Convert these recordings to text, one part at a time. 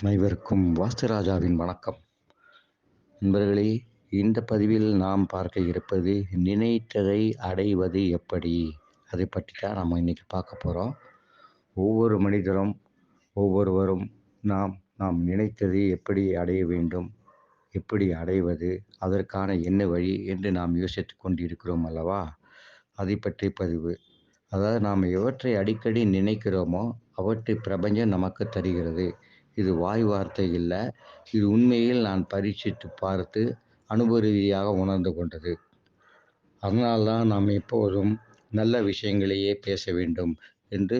அனைவருக்கும் வாஸ்துராஜாவின் வணக்கம். நண்பர்களே இந்த பதிவில் நாம் பார்க்க இருப்பது நினைத்ததை அடைவது எப்படி? அதை பற்றி தான் நம்ம இன்றைக்கி பார்க்க போகிறோம் ஒவ்வொரு மனிதரும் ஒவ்வொருவரும் நாம் நாம் நினைத்ததை எப்படி அடைய வேண்டும்? எப்படி அடைவது? அதற்கான என்ன வழி என்று நாம் யோசித்து கொண்டிருக்கிறோம் அல்லவா? அதை பற்றி பதிவு. அதாவது நாம் எவற்றை அடிக்கடி நினைக்கிறோமோ அவற்றை பிரபஞ்சம் நமக்கு தருகிறது. இது வாய் வார்த்தை இல்லை. இது உண்மையில் நான் பரீட்சித்து பார்த்து அனுபவ ரீதியாக உணர்ந்து கொண்டது. அதனால்தான் நாம் எப்போதும் நல்ல விஷயங்களையே பேச வேண்டும் என்று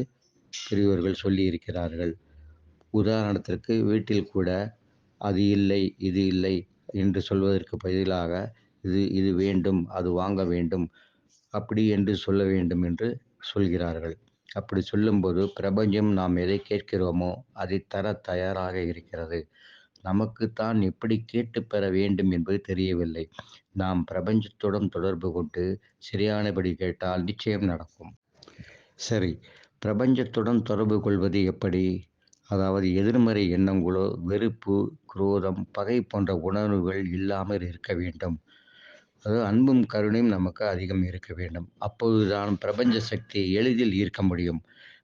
பெரியவர்கள் சொல்லியிருக்கிறார்கள் உதாரணத்திற்கு வீட்டில் கூட அது இல்லை இது இல்லை என்று சொல்வதற்கு பதிலாக இது இது வேண்டும் அது வாங்க வேண்டும் அப்படி என்று சொல்ல வேண்டும் என்று சொல்கிறார்கள். அப்படி சொல்லும்போது பிரபஞ்சம் நாம் எதை கேட்கிறோமோ அதை தர தயாராக இருக்கிறது. நமக்குத்தான் எப்படி கேட்டு பெற வேண்டும் என்பது தெரியவில்லை. நாம் பிரபஞ்சத்துடன் தொடர்பு கொண்டு சரியானபடி கேட்டால் நிச்சயம் நடக்கும். சரி பிரபஞ்சத்துடன் தொடர்பு கொள்வது எப்படி? அதாவது எதிர்மறை எண்ணங்களோ வெறுப்பு குரோதம் பகை போன்ற உணர்வுகள் இல்லாமல் இருக்க வேண்டும். அதாவது அன்பும் கருணையும் நமக்கு அதிகம் இருக்க வேண்டும். அப்போதுதான் பிரபஞ்ச சக்தியை எளிதில் ஈர்க்க முடியும்.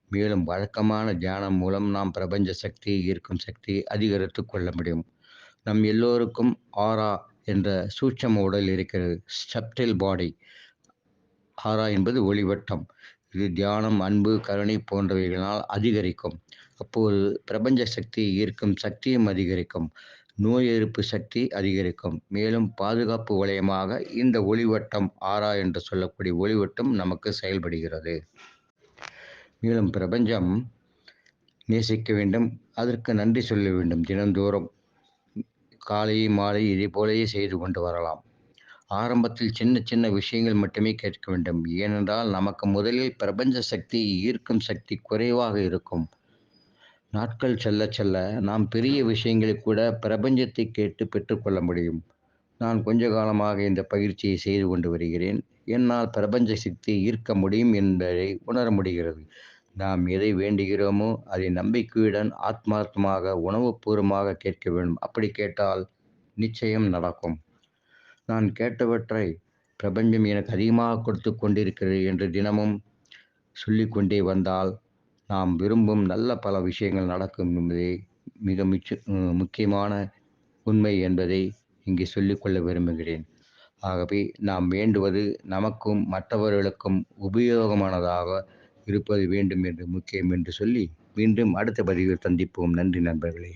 மேலும் வழக்கமான தியானம் மூலம் நாம் பிரபஞ்ச சக்தியை ஈர்க்கும் சக்தியை அதிகரித்து கொள்ள முடியும். நம் எல்லோருக்கும் ஆரா என்ற சூட்சம உடல் இருக்கிறது. ஸ்டப்டில் பாடி ஆரா என்பது ஒளிவட்டம். இது தியானம் அன்பு கருணை போன்றவைகளால் அதிகரிக்கும். அப்போது பிரபஞ்ச சக்தியை ஈர்க்கும் சக்தியும் அதிகரிக்கும். நோய் எதிர்ப்பு சக்தி அதிகரிக்கும். மேலும் பாதுகாப்பு வளையமாக இந்த ஒளிவட்டம் ஆரா என்று சொல்லக்கூடிய ஒளிவட்டம் நமக்கு செயல்படுகிறது. மேலும் பிரபஞ்சம் நேசிக்க வேண்டும். அதற்கு நன்றி சொல்ல வேண்டும். தினந்தோறும் காலை மாலை இதே போலவே செய்து கொண்டு வரலாம். ஆரம்பத்தில் சின்ன சின்ன விஷயங்கள் மட்டுமே கேட்க வேண்டும். ஏனென்றால் நமக்கு முதலில் பிரபஞ்ச சக்தி ஈர்க்கும் சக்தி குறைவாக இருக்கும். நாட்கள் செல்ல செல்ல நாம் பெரிய விஷயங்களை கூட பிரபஞ்சத்தை கேட்டு பெற்றுக்கொள்ள முடியும். நான் கொஞ்ச காலமாக இந்த பயிற்சியை செய்து கொண்டு வருகிறேன். என்னால் பிரபஞ்ச சக்தியை ஈர்க்க முடியும் என்பதை உணர முடிகிறது. நாம் எதை வேண்டுகிறோமோ அதை நம்பிக்கையுடன் ஆத்மார்த்தமாக உணவுபூர்வமாக கேட்க வேண்டும். அப்படி கேட்டால் நிச்சயம் நடக்கும். நான் கேட்டவற்றை பிரபஞ்சம் எனக்கு அதிகமாக கொடுத்து கொண்டிருக்கிறது என்று தினமும் சொல்லிக்கொண்டே வந்தால் நாம் விரும்பும் நல்ல பல விஷயங்கள் நடக்கும் என்பதே மிக மிச்ச முக்கியமான உண்மை என்பதை இங்கே சொல்லிக்கொள்ள விரும்புகிறேன். ஆகவே நாம் வேண்டுவது நமக்கும் மற்றவர்களுக்கும் உபயோகமானதாக இருப்பது வேண்டும் என்று முக்கியம் என்று சொல்லி மீண்டும் அடுத்த பதிவில் சந்திப்போம். நன்றி நண்பர்களே.